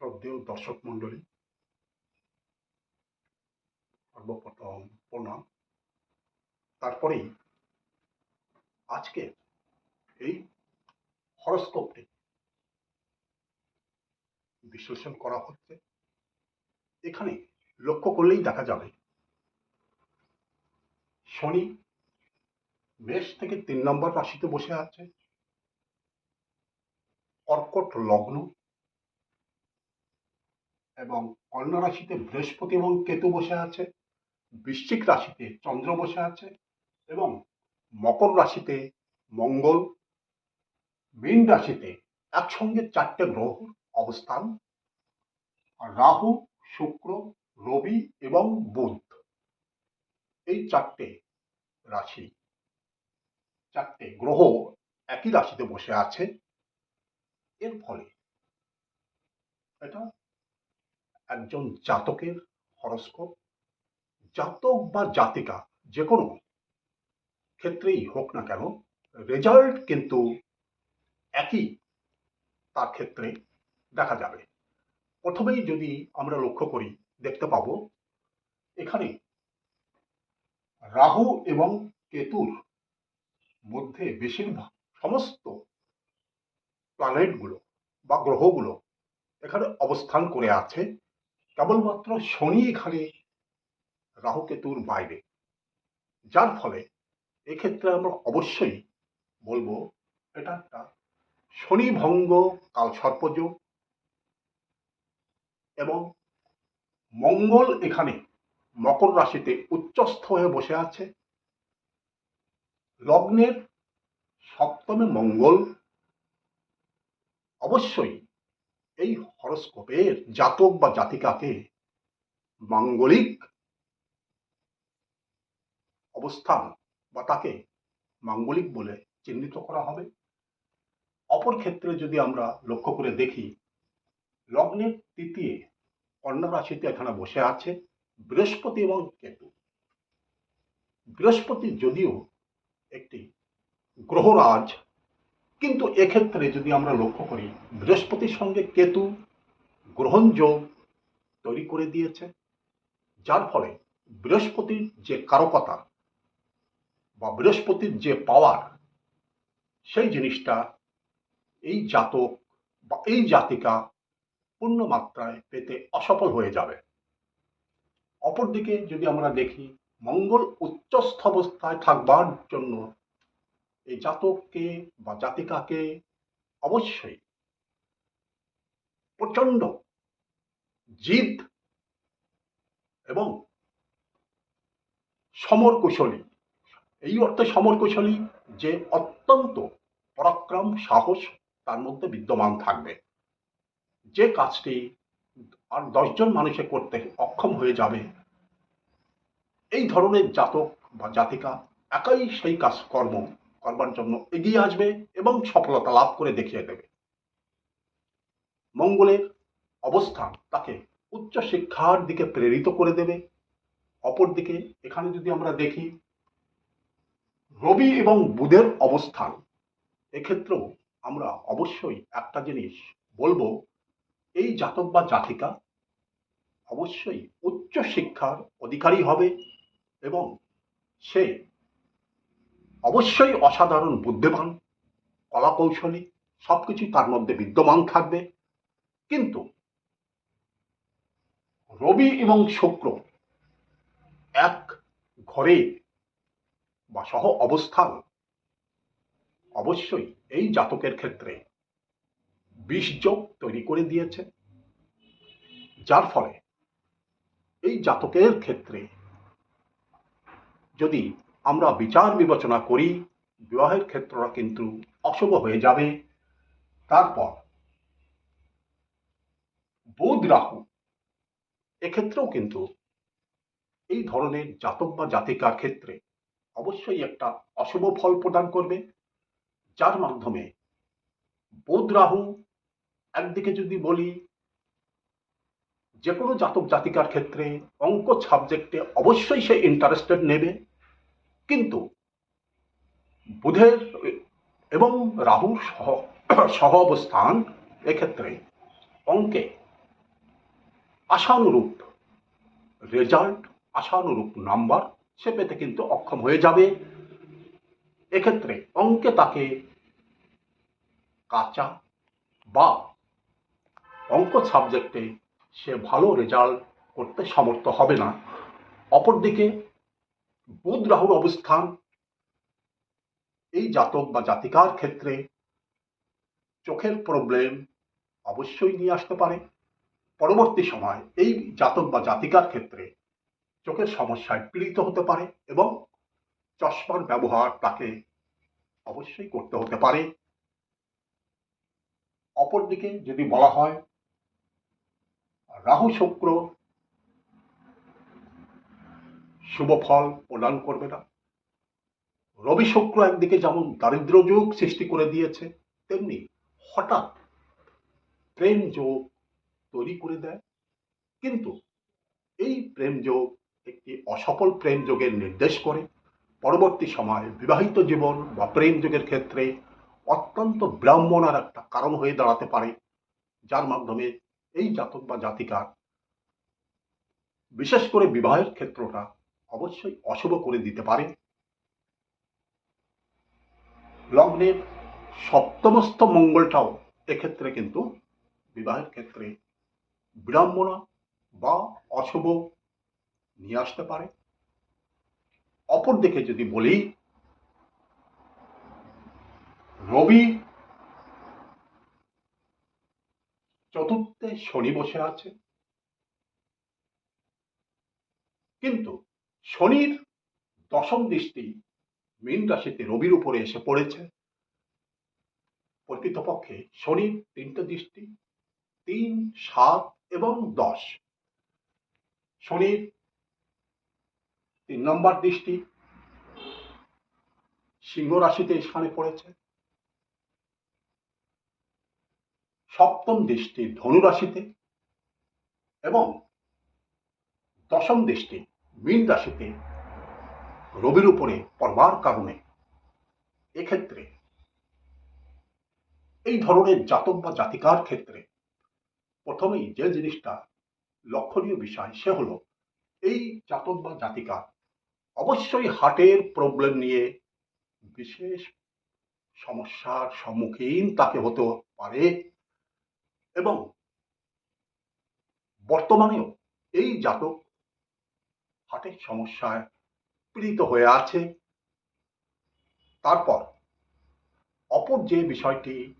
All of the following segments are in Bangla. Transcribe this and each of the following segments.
শ্রদ্ধেয় দর্শক মণ্ডলী, সর্বপ্রথম প্রণাম। তারপরেই আজকে এই হরস্কোপটি বিশ্লেষণ করা হচ্ছে। এখানে লক্ষ্য করলেই দেখা যাবে, শনি মেষ থেকে তিন নম্বর রাশিতে বসে আছে, কর্কট লগ্ন এবং কন্যা রাশিতে বৃহস্পতি এবং কেতু বসে আছে, বৃশ্চিক রাশিতে চন্দ্র বসে আছে এবং মকর রাশিতে মঙ্গল, মীন রাশিতে একসঙ্গে চারটে গ্রহ অবস্থান, রাহু, শুক্র, রবি এবং বুধ। এই চারটে রাশি, চারটে গ্রহ একই রাশিতে বসে আছে। এর ফলে এটা একজন জাতকের হরস্কোপ, জাতক বা জাতিকা যে কোনো ক্ষেত্রেই হোক না কেন রেজাল্ট কিন্তু একই তার ক্ষেত্রে দেখা যাবে। প্রথমেই যদি আমরা লক্ষ্য করি, দেখতে পাবো এখানে রাহু এবং কেতুর মধ্যে বেশিরভাগ সমস্ত প্ল্যানেটগুলো বা গ্রহগুলো এখানে অবস্থান করে আছে। কেবলমাত্র শনি এখানে রাহু কেতুর বাইরে। যার ফলে এক্ষেত্রে আমরা অবশ্যই বলব, এটা একটা শনি ভঙ্গ কাল সর্পযোগ এবং মঙ্গল এখানে মকর রাশিতে উচ্চস্থ হয়ে বসে আছে। লগ্নের সপ্তমে মঙ্গল। অবশ্যই এই হরস্কোপের জাতক বা জাতিকাকে মাঙ্গলিক অবস্থান বা তাকে মাঙ্গলিক বলে চিহ্নিত করা হবে। অপর ক্ষেত্রে যদি আমরা লক্ষ্য করে দেখি, লগ্নের তৃতীয় কন্যা রাশিতে এখানে বসে আছে বৃহস্পতি এবং কেতু। বৃহস্পতি যদিও একটি গ্রহরাজ কিন্তু এক্ষেত্রে যদি আমরা লক্ষ্য করি, বৃহস্পতির সঙ্গে কেতু গ্রহণযোগ তৈরি করে দিয়েছে, যার ফলে বৃহস্পতির যে কারকতা বা বৃহস্পতির যে পাওয়ার সেই জিনিসটা এই জাতক বা এই জাতিকা পূর্ণ মাত্রায় পেতে অসফল হয়ে যাবে। অপরদিকে যদি আমরা দেখি, মঙ্গল উচ্চস্থ অবস্থায় থাকবার জন্য এই জাতককে বা জাতিকাকে অবশ্যই প্রচণ্ড জিদ এবং সমর কুশলী এই অর্থে সমর কুশলী যে অত্যন্ত পরাক্রম, সাহস, তার মধ্যে বিদ্যমান থাকবে। যে কাজটি আর দশজন মানুষে করতে অক্ষম হয়ে যাবে, এই ধরনের জাতক বা জাতিকা একাই সেই কাজ কর্ম করবার জন্য এগিয়ে আসবে এবং সফলতা লাভ করে দেখিয়ে দেবে। মঙ্গলের অবস্থান তাকে উচ্চ শিক্ষার দিকে প্রেরিত করে দেবে। অপরদিকে এখানে যদি আমরা দেখি, রবি এবং বুধের অবস্থান, এক্ষেত্রেও আমরা অবশ্যই একটা জিনিস বলব, এই জাতক বা জাতিকা অবশ্যই উচ্চ শিক্ষার অধিকারী হবে এবং সে অবশ্যই অসাধারণ বুদ্ধিমান কলা কৌশলী সবকিছু তার মধ্যে বিদ্যমান থাকবে। কিন্তু রবি এবং শুক্র এক ঘরে বা সহ অবস্থান অবশ্যই এই জাতকের ক্ষেত্রে বিষযোগ তৈরি করে দিয়েছে। যার ফলে এই জাতকের ক্ষেত্রে যদি আমরা বিচার বিবেচনা করি, বিবাহের ক্ষেত্রটা কিন্তু অশুভ হয়ে যাবে। তারপর, বুধ রাহু, এক্ষেত্রেও কিন্তু এই ধরনের জাতক বা জাতিকার ক্ষেত্রে অবশ্যই একটা অশুভ ফল প্রদান করবে। যার মাধ্যমে বুধ রাহু, একদিকে যদি বলি যে কোনো জাতক জাতিকার ক্ষেত্রে অঙ্ক সাবজেক্টে অবশ্যই সে ইন্টারেস্টেড নেবে। কিন্তু বুধের এবং রাহুর সহ সহ অবস্থান এক্ষেত্রে অঙ্কে আশানুরূপ রেজাল্ট আশানুরূপ নাম্বার সে পেতে কিন্তু অক্ষম হয়ে যাবে। এক্ষেত্রে অঙ্কে তাকে কাঁচা বা অঙ্ক সাবজেক্টে সে ভালো রেজাল্ট করতে সমর্থ হবে না। অপরদিকে বুধ রাহুর অবস্থান। এই জাতক বা জাতিকার ক্ষেত্রে চোখের প্রবলেম অবশ্যই নিয়ে আসতে পারে। পরবর্তী সময় এই জাতক বা জাতিকার ক্ষেত্রে চোখের সমস্যায় পীড়িত হতে পারে এবং চশমার ব্যবহার তাকে অবশ্যই করতে হতে পারে। অপরদিকে যদি বলা হয়, রাহু শুক্র শুভ ফল প্রদান করবে না। রবি শুক্র একদিকে যেমন দারিদ্র যোগ সৃষ্টি করে দিয়েছে, তেমনি হঠাৎ প্রেম যোগ তৈরি করে দেয়। কিন্তু এই প্রেম যোগ একটি অসফল প্রেম যোগের নির্দেশ করে। পরবর্তী সময়ে বিবাহিত জীবন বা প্রেম যোগের ক্ষেত্রে অত্যন্ত ব্রাহ্মণার একটা কারণ হয়ে দাঁড়াতে পারে, যার মাধ্যমে এই জাতক বা জাতিকার, বিশেষ করে বিবাহের ক্ষেত্রটা অবশ্যই অশুভ করে দিতে পারে। লগ্নের সপ্তমস্থ মঙ্গলটাও এক্ষেত্রে কিন্তু বিবাহের ক্ষেত্রে বিড়ম্বনা বা অশুভ নিয়ে আসতে পারে। অপরদিকে যদি বলি, রবি চতুর্থে শনি বসে আছে। কিন্তু শনির দশম দৃষ্টি মীন রাশিতে রবির উপরে এসে পড়েছে। প্রকৃতপক্ষে শনির তিনটে দৃষ্টি, তিন, সাত এবং দশ। শনির তিন নম্বর দৃষ্টি সিংহ রাশিতে স্থানে পড়েছে। সপ্তম দৃষ্টি ধনু রাশিতে এবং দশম দৃষ্টি মীন রাশিতে রবির উপরে পড়বার কারণে। এক্ষেত্রে এই ধরনের জাতক বা জাতিকার ক্ষেত্রে প্রথমেই যে জিনিসটা লক্ষণীয় বিষয় সে হলো, এই জাতক বা জাতিকা অবশ্যই হার্টের প্রবলেম নিয়ে বিশেষ সমস্যার সম্মুখীন তাকে হতে পারে এবং বর্তমানেও এই জাতক হার্টের সমস্যায় পীড়িত হয়ে আছে। তারপর অপর যে বিষয়টি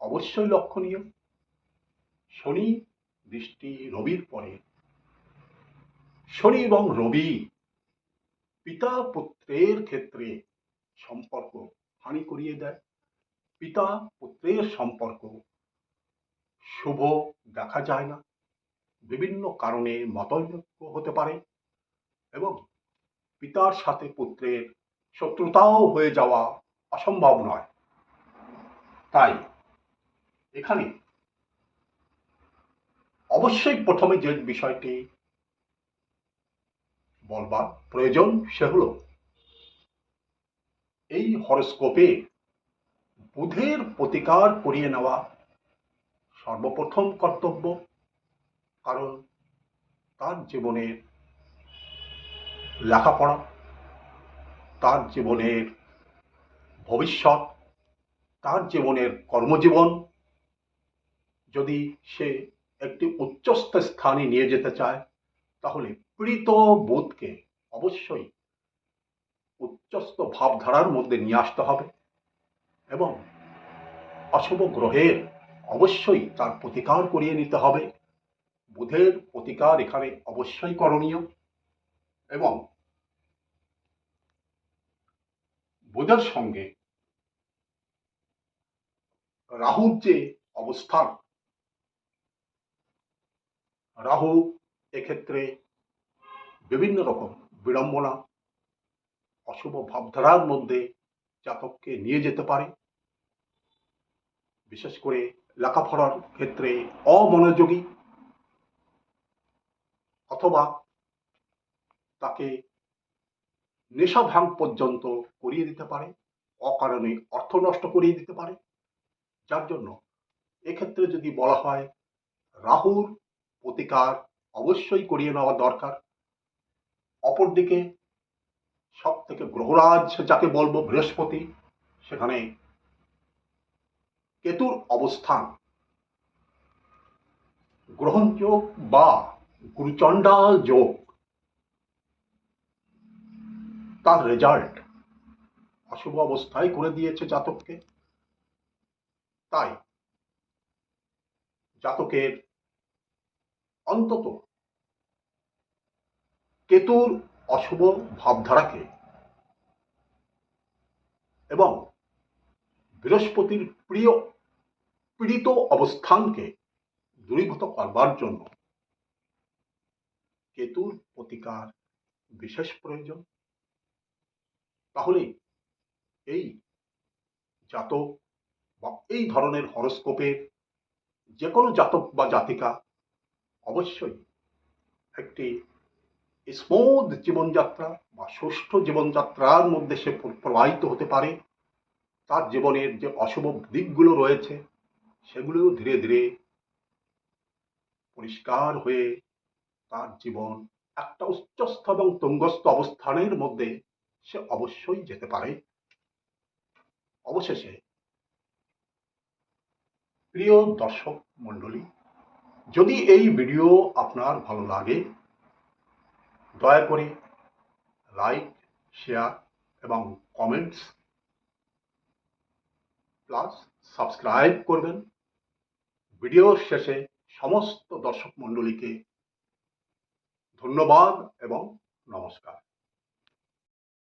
অবশ্যই লক্ষণীয়, শনি দৃষ্টি রবির পরে। শনি এবং রবি পিতা পুত্রের ক্ষেত্রে সম্পর্ক হানি করিয়ে দেয়। পিতা পুত্রের সম্পর্ক শুভ দেখা যায় না। বিভিন্ন কারণে মতৈক্য হতে পারে। এবং পিতার সাথে পুত্রের শত্রুতাও হয়ে যাওয়া অসম্ভব নয়। তাই এখানে অবশ্যই প্রথমে যে বিষয়টি বলবার প্রয়োজন সে হল, এই হরস্কোপে বুধের প্রতিকার করিয়ে নেওয়া সর্বপ্রথম কর্তব্য। কারণ তার জীবনের লেখাপড়া, তার জীবনের ভবিষ্যৎ, তার জীবনের কর্মজীবন। যদি সে একটি উচ্চস্থ স্থানে নিয়ে যেতে চায়, তাহলে পীড়িত বোধকে অবশ্যই উচ্চস্থ ভাবধারার মধ্যে নিয়ে আসতে হবে এবং অশুভ গ্রহের অবশ্যই তার প্রতিকার করিয়ে নিতে হবে। বুধের প্রতিকার এখানে অবশ্যই করণীয় এবং বুধের সঙ্গে রাহুর যে অবস্থান, রাহু এক্ষেত্রে বিভিন্ন রকম বিড়ম্বনা, অশুভ ভাবধারার মধ্যে জাতককে নিয়ে যেতে পারে। বিশেষ করে লেখাপড়ার ক্ষেত্রে অমনোযোগী, অথবা তাকে নেশা ভাঙ পর্যন্ত করিয়ে দিতে পারে, অকারণে অর্থ নষ্ট করিয়ে দিতে পারে। যার জন্য এক্ষেত্রে যদি বলা হয়, রাহুর প্রতিকার অবশ্যই করিয়ে নেওয়া দরকার। অপরদিকে সব থেকে গ্রহরাজ যাকে বলব বৃহস্পতি, সেখানে কেতুর অবস্থান। গ্রহণযোগ বা গুরুচণ্ডাল যোগ তার রেজাল্ট অশুভ অবস্থায় করে দিয়েছে জাতককে। তাই জাতকের অন্তত কেতুর অশুভ ভাবধারাকে এবং বৃহস্পতির প্রিয় পীড়িত অবস্থানকে দূরীভূত করবার জন্য কেতুর প্রতিকার বিশেষ প্রয়োজন। তাহলে এই জাতক বা এই ধরনের হরস্কোপের যে কোনো জাতক বা জাতিকা অবশ্যই একটি স্মুথ জীবনযাত্রা বা সুষ্ঠু জীবনযাত্রার মধ্যে সে প্রবাহিত হতে পারে। তার জীবনের যে অশুভ দিকগুলো রয়েছে সেগুলো ধীরে ধীরে পরিষ্কার হয়ে তার জীবন একটা উচ্চস্থ এবং তুঙ্গস্থ অবস্থানের মধ্যে সে অবশ্যই যেতে পারে। অবশেষে প্রিয় দর্শক মণ্ডলী, যদি এই ভিডিও আপনার ভালো লাগে, দয়া করে লাইক, শেয়ার এবং কমেন্টস প্লাস সাবস্ক্রাইব করবেন। ভিডিওর শেষে সমস্ত দর্শক মণ্ডলীকে ধন্যবাদ এবং নমস্কার।